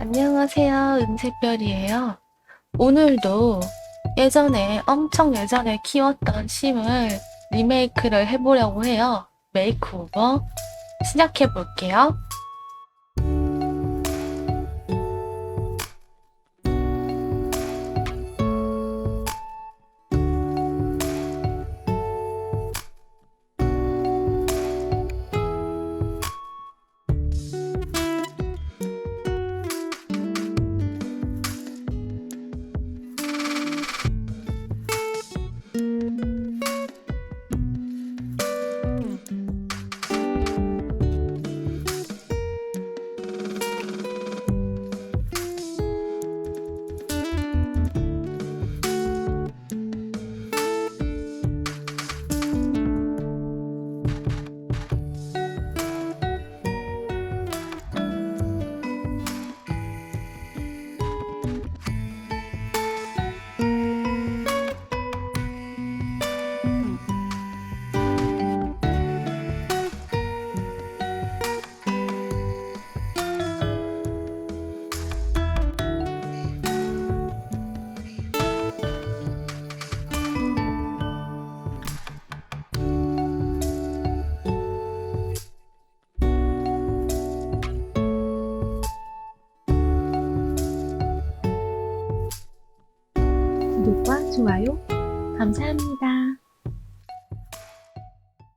안녕하세요. 은색별이에요. 오늘도 예전에, 엄청 예전에 키웠던 심을 리메이크를 해보려고 해요. 메이크오버 시작해 볼게요. 구독과 좋아요 감사합니다.